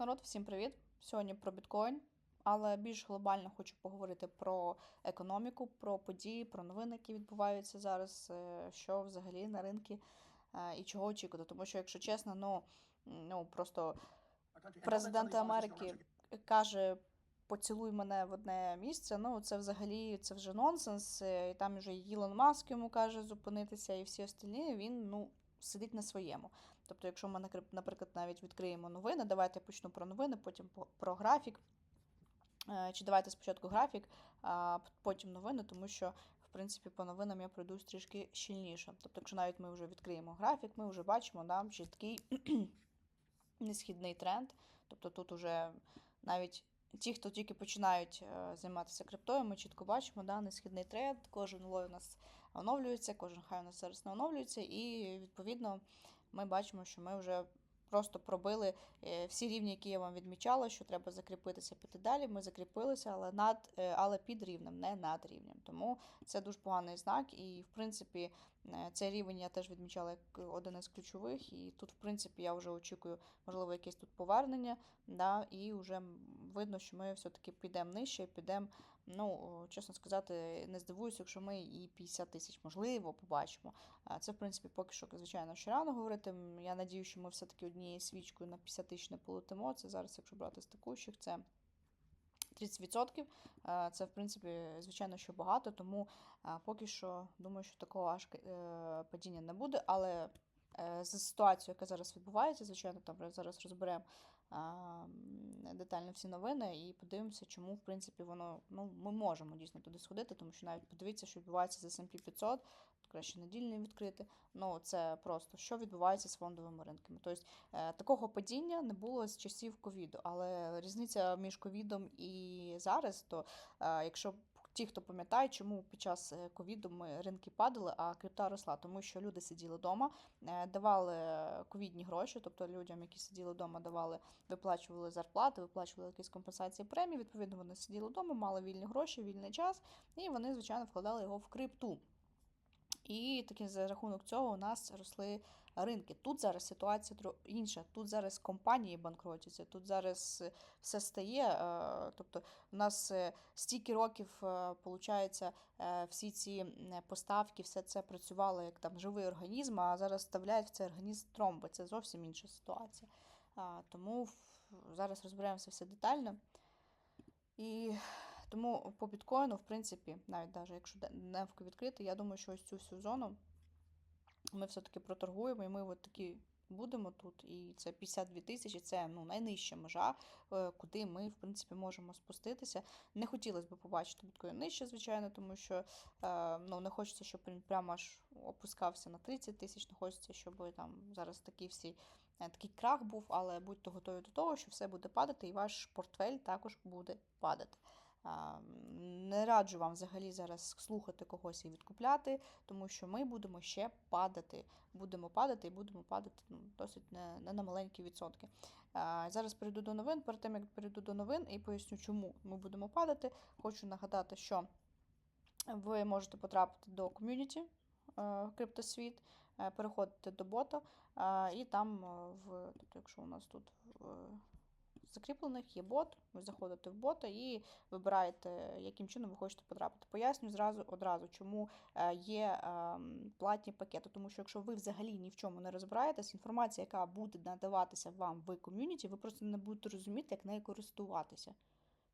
Народ, всім привіт! Сьогодні про біткоін, але більш глобально хочу поговорити про економіку, про події, про новини, які відбуваються зараз, е, що взагалі на ринку і чого очікувати. Тому що, якщо чесно, ну, ну просто президент Америки каже. Поцілуй мене в одне місце. Ну, це взагалі це вже нонсенс. е, І там вже Ілон Маск йому каже зупинитися, і всі остальні. Він ну сидить на своєму. Тобто, якщо ми, наприклад, навіть відкриємо новини, давайте я почну про новини, потім про графік. Е, Чи давайте спочатку графік, а потім новини, тому що, в принципі, по новинам я пройдусь трішки щільніше. Тобто, якщо навіть ми вже відкриємо графік, ми вже бачимо да, чіткий несхідний тренд. Тобто тут уже навіть ті, хто тільки починають е, займатися криптою, ми чітко бачимо, да, несхідний тренд, кожен лой у нас оновлюється, кожен хай у нас зараз не оновлюється, і відповідно ми бачимо, що ми вже просто пробили е, всі рівні, які я вам відмічала, що треба закріпитися, піти далі. Ми закріпилися, але над, е, але під рівнем, не над рівнем. Тому це дуже поганий знак. І, в принципі, е, цей рівень я теж відмічала як один із ключових. І тут, в принципі, я вже очікую, можливо, якесь тут повернення. Да, і вже видно, що ми все-таки підемо нижче, підемо, ну, чесно сказати, не здивуюся, якщо ми і 50 тисяч, можливо, побачимо. Це, в принципі, поки що, звичайно, ще рано говорити. Я надію, що ми все-таки однією свічкою на 50 тисяч не полетимо. Це зараз, якщо брати з текущих, це 30%. Е, Це, в принципі, звичайно, що багато, тому поки що думаю, що такого аж е, падіння не буде. Але е, за ситуацією, яка зараз відбувається, звичайно, там зараз розберемо детально всі новини і подивимося, чому, в принципі, воно ну, ми можемо дійсно туди сходити, тому що навіть подивіться, що відбувається з S&P 500, краще недільний відкрити. Ну, це просто що відбувається з фондовими ринками. Тобто е, такого падіння не було з часів ковіду, але різниця між ковідом і зараз, то е, якщо Ті, хто пам'ятає, чому під час е, ковіду ми ринки падали, а крипта росла, тому що люди сиділи вдома, давали ковідні гроші, тобто людям, які сиділи вдома, давали, виплачували зарплати, виплачували якісь компенсації премії. Відповідно, вони сиділи вдома, мали вільні гроші, вільний час, і вони, звичайно, вкладали його в крипту. І таки за рахунок цього у нас росли ринки. Тут зараз ситуація інша. Тут зараз компанії банкротяться, тут зараз е, все стає. е, Тобто, у нас е, стільки років, виходить, всі ці поставки, все це працювало як там живий організм, а зараз вставляють в цей організм тромби. Це зовсім інша ситуація. Тому зараз розберемося все детально. І тому по біткоїну, в принципі, навіть даже якщо де- відкрити, я думаю, що ось цю всю зону ми все-таки проторгуємо, і ми от такі будемо тут. І це 52 тисячі, це ну, найнижча межа, е, куди ми, в принципі, можемо спуститися. Не хотілося б побачити біткоін нижче, звичайно, тому що е, ну, не хочеться, щоб він прямо аж опускався на 30 тисяч, не хочеться, щоб там зараз такі всі. е, Такий крах був, але будьте готові до того, що все буде падати, і ваш портфель також буде падати. Не раджу вам взагалі зараз слухати когось і відкупляти, тому що ми будемо ще падати. Будемо падати і будемо падати ну, досить не, не на маленькі відсотки. Зараз перейду до новин. Перед тим як перейду до новин і поясню, чому ми будемо падати. Хочу нагадати, що ви можете потрапити до ком'юніті е, Криптосвіт, е, переходите до бота, е, і там в тобто, якщо у нас тут закріплених є бот, ви заходите в бота і вибираєте, яким чином ви хочете потрапити. Поясню зразу одразу, чому е, є ем, платні пакети. Тому що якщо ви взагалі ні в чому не розбираєтесь, інформація, яка буде надаватися вам в ком'юніті, ви просто не будете розуміти, як нею користуватися.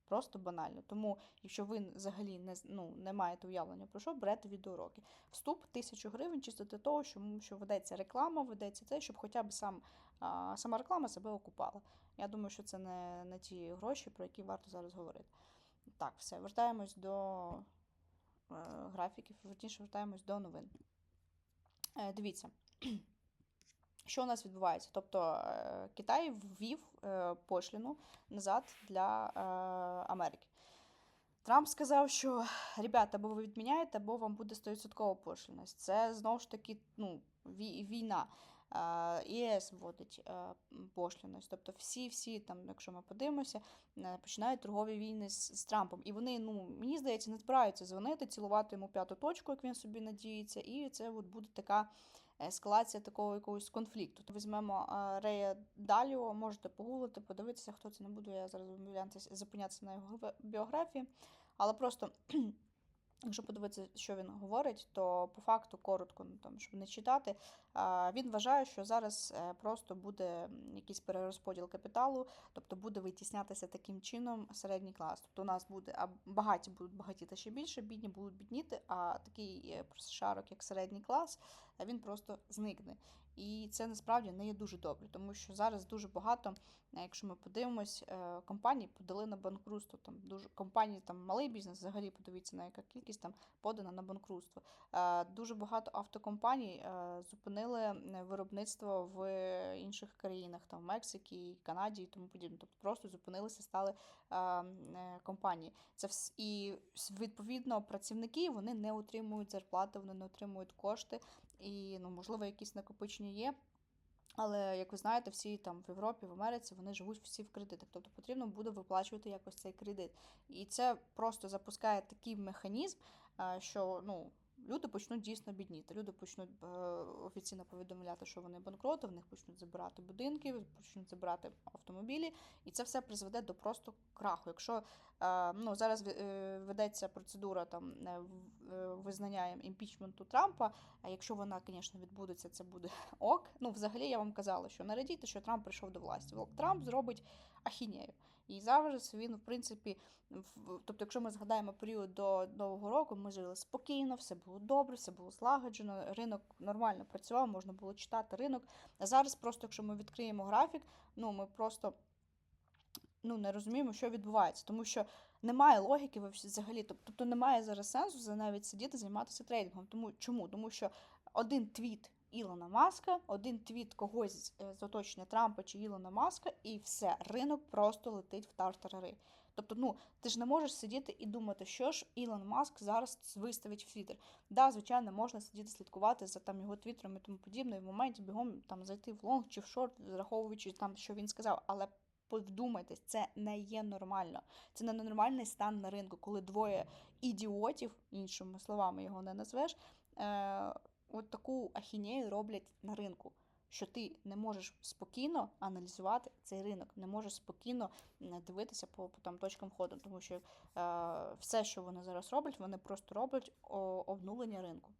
Просто банально. Тому, якщо ви взагалі не, ну, не маєте уявлення про що, берете відеоуроки. Вступ 1000 гривень чисто для того, що, що ведеться реклама, ведеться те, щоб хоча б сам, а, сама реклама себе окупала. Я думаю, що це не, не ті гроші, про які варто зараз говорити. Так, все, вертаємось до е, графіків, верніше вертаємось до новин. Е, дивіться. Що у нас відбувається? Тобто е, Китай ввів е, пошліну назад для е, Америки. Трамп сказав, що ребята, або ви відміняєте, або вам буде 100% пошліність. Це знову ж таки ну, війна. Е, ЄС вводить е. Тобто всі-всі, там, якщо ми подивимося, е, починають торгові війни з, з Трампом. І вони, ну, мені здається, не збираються дзвонити, цілувати йому п'яту точку, як він собі надіється. І це от буде така ескалація такого якогось конфлікту. То візьмемо е, Рея Даліо, можете погуглити, подивитися, хто це не буду. Я зараз зупинятися- на його біографії, але просто. Якщо подивитися, що він говорить, то по факту коротко, ну там щоб не читати, він вважає, що зараз е, просто буде якийсь перерозподіл капіталу, тобто буде витіснятися таким чином середній клас. Тобто у нас буде а багаті будуть багатіти ще більше, бідні будуть бідніти, а такий е, шарок, як середній клас, е, він просто зникне. І це насправді не є дуже добре, тому що зараз дуже багато, якщо ми подивимось, компаній подали на банкрутство. Там дуже компанії, там малий бізнес, взагалі подивіться на яка кількість там подана на банкрутство. Дуже багато автокомпаній зупинили е, виробництво в інших країнах, там в Мексиці, Канаді і тому подібне. Тобто просто зупинилися, стали е, компанії. Це вс- і відповідно працівники вони не отримують зарплати, вони не отримують кошти, і ну можливо якісь накопичення є. Але як ви знаєте, всі там в Європі, в Америці вони живуть всі в кредитах. Тобто потрібно буде виплачувати якось цей кредит. І це просто запускає такий механізм, е, що ну. Люди почнуть дійсно бідніти. Люди почнуть е, офіційно повідомляти, що вони банкроти, в них почнуть забирати будинки, почнуть забирати автомобілі, і це все призведе до просто краху. Якщо е, ну, зараз е, ведеться процедура там визнання імпічменту Трампа, а якщо вона, звісно, відбудеться, це буде ок. Ну, взагалі, я вам казала, що не радійте, що Трамп прийшов до власті. Трамп зробить ахінею. І зараз він, в принципі, в- тобто, якщо ми згадаємо період до Нового року, ми жили спокійно, все було добре, все було злагоджено, ринок нормально працював, можна було читати ринок. А зараз, просто якщо ми відкриємо графік, ну ми просто ну, не розуміємо, що відбувається, тому що немає логіки взагалі. Тобто немає зараз сенсу за навіть сидіти займатися трейдингом. Тому чому? Тому що один твіт Ілона Маска, один твіт когось з, е, оточення Трампа чи Ілона Маска, і все, ринок просто летить в тартарари. Тобто, ну ти ж не можеш сидіти і думати, що ж Ілон Маск зараз виставить в Твіттер. Да, звичайно, можна сидіти слідкувати за там його твіттером і тому подібне, і в моменті бігом там зайти в лонг чи в шорт, враховуючи там, що він сказав, але. Вдумайтесь, це не є нормально. Це не нормальний стан на ринку, коли двоє ідіотів, іншими словами його не назвеш, е, от таку ахінею роблять на ринку. Що ти не можеш спокійно аналізувати цей ринок, не можеш спокійно дивитися по, по там точкам входу, тому що е, все, що вони зараз роблять, вони просто роблять обнулення ринку.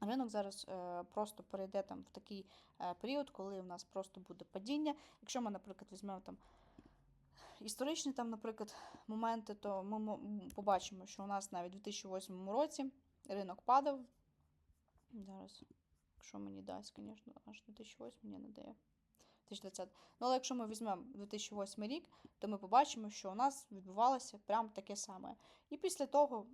Ринок зараз е, просто перейде там в такий е, період, коли в нас просто буде падіння. Якщо ми, наприклад, візьмемо там історичні там, наприклад, моменти, то ми побачимо, що у нас навіть у 2008 році ринок падав. Зараз, якщо мені дасть, звісно, аж 2008 мені не дає. 2020. Ну, але якщо ми візьмемо 2008 рік, то ми побачимо, що у нас відбувалося прям таке саме. І після того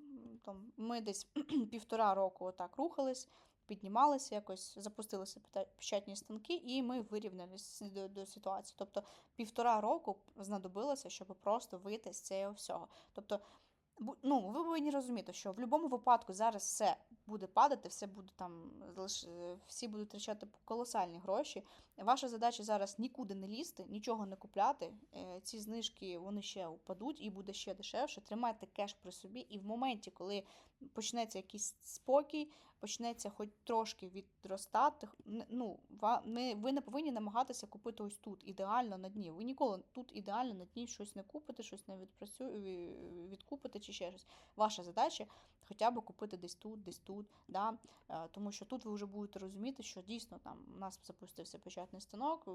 там, ми десь півтора року отак рухались, піднімалися, якось запустилися печатні станки, і ми вирівнялися до, до ситуації. Тобто півтора року знадобилося, щоб просто вийти з цього всього. Тобто, ну, ви повинні розуміти, що в будь-якому випадку зараз все буде падати, все буде там, всі будуть втрачати колосальні гроші. Ваша задача зараз нікуди не лізти, нічого не купляти. Е, Ці знижки вони ще впадуть і буде ще дешевше. Тримайте кеш при собі, і в моменті, коли почнеться якийсь спокій, почнеться хоч трошки відростати. Ну, ви не повинні намагатися купити ось тут, ідеально на дні. Ви ніколи тут ідеально на дні щось не купите, щось не відпрацю... ві- відкупите чи ще щось. Ваша задача хоча б купити десь тут, десь тут. Да? Е, Тому що тут ви вже будете розуміти, що дійсно там у нас запустився печатний станок,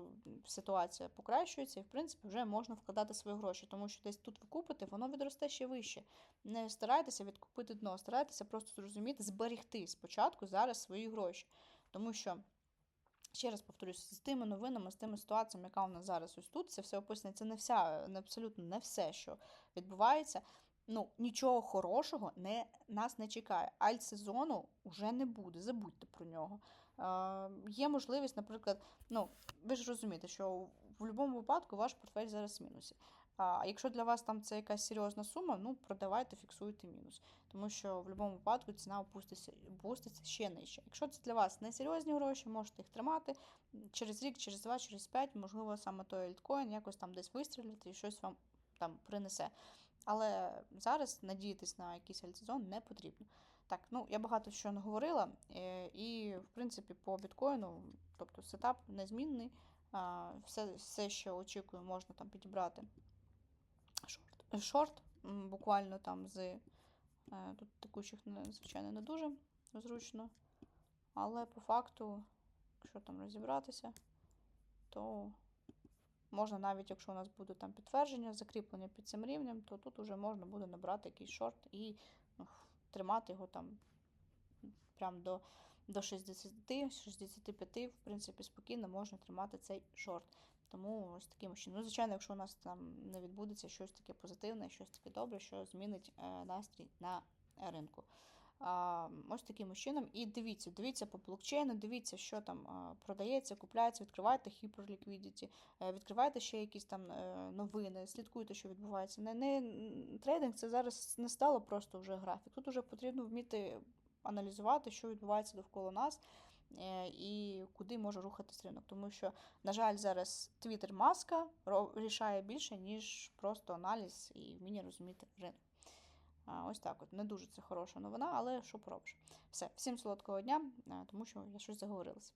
ситуація покращується, і в принципі вже можна вкладати свої гроші, тому що десь тут ви купите, воно відросте ще вище. Не старайтеся відкупити дно, старайтеся просто зрозуміти, зберегти спочатку зараз свої гроші. Тому що. Ще раз повторюсь, з тими новинами, з тими ситуаціями, яка у нас зараз ось тут, це все описано. Це не вся, абсолютно не все, що відбувається. Ну, нічого хорошого не, нас не чекає. Альт-сезону вже не буде, забудьте про нього. Е, є можливість, наприклад, ну, ви ж розумієте, що в будь-якому випадку ваш портфель зараз в мінусі. А якщо для вас там це якась серйозна сума, ну продавайте, фіксуйте мінус. Тому що в будь-якому випадку ціна опуститься, опуститься ще нижче. Якщо це для вас не серйозні гроші, можете їх тримати через рік, через два, через п'ять, можливо, саме той альткоін якось там десь вистрілити і щось вам там принесе. Але зараз надіятись на якийсь альтсезон не потрібно. Так, ну я багато що не говорила, е, і в принципі по біткоїну, тобто сетап незмінний. Все, все, що очікую, можна там підібрати шорт, шорт буквально там з е, тут текучих, не- звичайно, не дуже зручно. Але по факту, якщо там розібратися, то можна навіть, якщо у нас буде там підтвердження, закріплення під цим рівнем, то тут уже можна буде набрати якийсь шорт і ну, тримати його там прям до, до 60-65, в принципі, спокійно можна тримати цей шорт. Тому ось таким чином. Ну, звичайно, якщо у нас там не відбудеться щось таке позитивне, щось таке добре, що змінить е, настрій на ринку. Ось таким чином. І дивіться, дивіться по блокчейну, дивіться, що там продається, купляється, відкривайте Hyperliquidity, е, відкривайте ще якісь там е, новини, слідкуйте, що відбувається. Не, не, трейдинг це зараз не стало просто вже графік. Тут вже потрібно вміти аналізувати, що відбувається довкола нас. е, І куди може рухатись ринок, тому що, на жаль, зараз Twitter маска рішає більше, ніж просто аналіз і вміння розуміти ринок. Ось так от. Не дуже це хороша новина, але що поробиш. Все, всім солодкого дня, тому що я щось заговорилася.